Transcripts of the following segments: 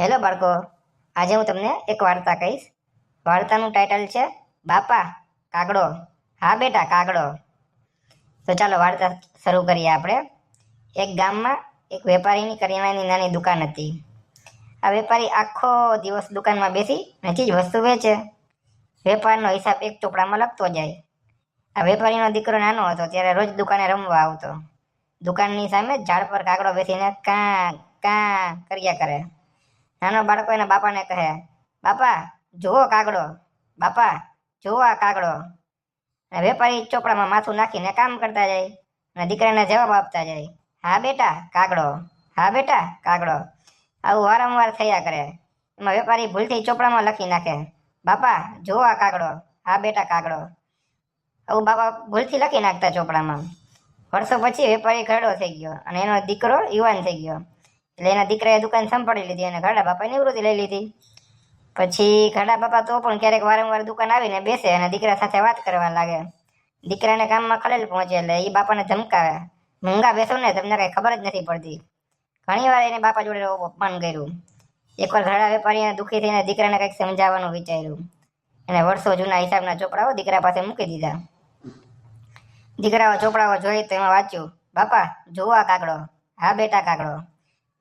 Hello બાળકો, આજે હું તમને એક વાર્તા કહીશ. વાર્તાનું ટાઇટલ છે, બાપા, કાગડો. હા બેટા, કાગડો. તો ચાલો વાર્તા શરૂ કરીએ આપણે. એક ગામમાં એક વેપારીની કરિયાણાની નાની દુકાન હતી. આ વેપારી આખો દિવસ દુકાનમાં બેસી અને ચીજ વસ્તુ વેચે. વેપારનો હિસાબ એક ચોપડામાં લખતો જાય. આ વેપારીનો દીકરો નાનો હતો, ત્યારે રોજ દુકાને રમવા આવતો. દુકાનની સામે ઝાડ પર કાગડો બેસીને કાં કાં કર્યા કરે. નાનો બાળકો એના બાપાને કહે, બાપા, જુઓ કાગડો. બાપા, જુઓ આ કાગડો. અને વેપારી ચોપડામાં માથું નાખીને કામ કરતા જાય અને દીકરાને જવાબ આપતા જાય, હા બેટા, કાગડો. હા બેટા, કાગડો. આવું વારંવાર થયા કરે. એમાં વેપારી ભૂલથી ચોપડામાં લખી નાખે, બાપા, જુઓ આ કાગડો. હા બેટા, કાગડો. આવું બાપા ભૂલથી લખી નાખતા ચોપડામાં. વર્ષો પછી વેપારી ઘરડો થઈ ગયો અને એનો દીકરો યુવાન થઈ ગયો. એટલે એના દીકરાએ દુકાન સંભાળી લીધી અને ઘરડા બાપાએ નિવૃત્તિ લઈ લીધી. પછી ઘાડા બાપા તો પણ ક્યારેક વારંવાર દુકાન આવીને બેસે અને દીકરા સાથે વાત કરવા લાગે. દીકરાને કામમાં ખલેલ પહોંચે એટલે એ બાપાને ધમકાવે. મૂંગા બેસો ને, તમને કઈ ખબર જ નથી પડતી. ઘણી વાર એને બાપા જોડે અપમાન કર્યું. એકવાર ઘરડા વેપારીને દુઃખી થઈને દીકરાને કંઈક સમજાવવાનું વિચાર્યું. એને વર્ષો જૂના હિસાબના ચોપડાઓ દીકરા પાસે મૂકી દીધા. દીકરાઓ ચોપડાઓ જોઈ તો એમાં વાંચ્યું, બાપા જુઓ આ કાગડો. હા, બેટા કાગડો.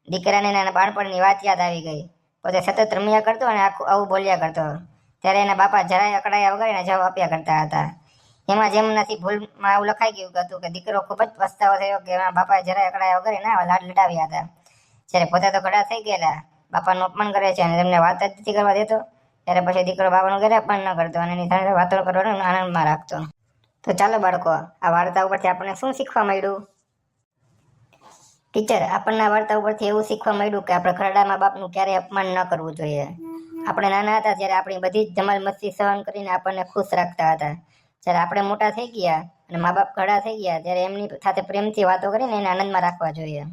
દીકરાને એના બાળપણની વાત યાદ આવી ગઈ. પોતે સતત રમ્યા કરતો અને આખું આવું બોલ્યા કરતો. ત્યારે એના બાપા જરાય અકળાયા વગર એને જવાબ આપ્યા કરતા હતા. એમાં જેમનાથી ભૂલમાં એવું લખાઈ ગયું હતું કે દીકરો ખૂબ જ પસ્તાવો થયો કે એના બાપાએ જરાય અકળાયા વગર એના લાડ લડાવ્યા હતા. જ્યારે પોતે તો ઘડા થઈ ગયેલા. બાપાનું અપમાન કરે છે અને તેમને વાત જ નથી કરવા દેતો. ત્યારે પછી દીકરો બાપાનું ઘરે અપમાન ન કરતો અને એની સાથે વાતો કરવાનો આનંદમાં રાખતો. તો ચાલો બાળકો, આ વાર્તા ઉપરથી આપણને શું શીખવા મળ્યું? ટીચર આપણને વાર્તા ઉપરથી એવું શીખવા મળ્યું કે આપણે ખરડામાં બાપનું ક્યારેય અપમાન ન કરવું જોઈએ. આપણે નાના હતા ત્યારે આપણી બધી જ જમાલ મસ્તી સહન કરીને આપણને ખુશ રાખતા હતા. જ્યારે આપણે મોટા થઈ ગયા અને મા બાપ ઘડા થઈ ગયા ત્યારે એમની સાથે પ્રેમથી વાતો કરીને એને આનંદમાં રાખવા જોઈએ.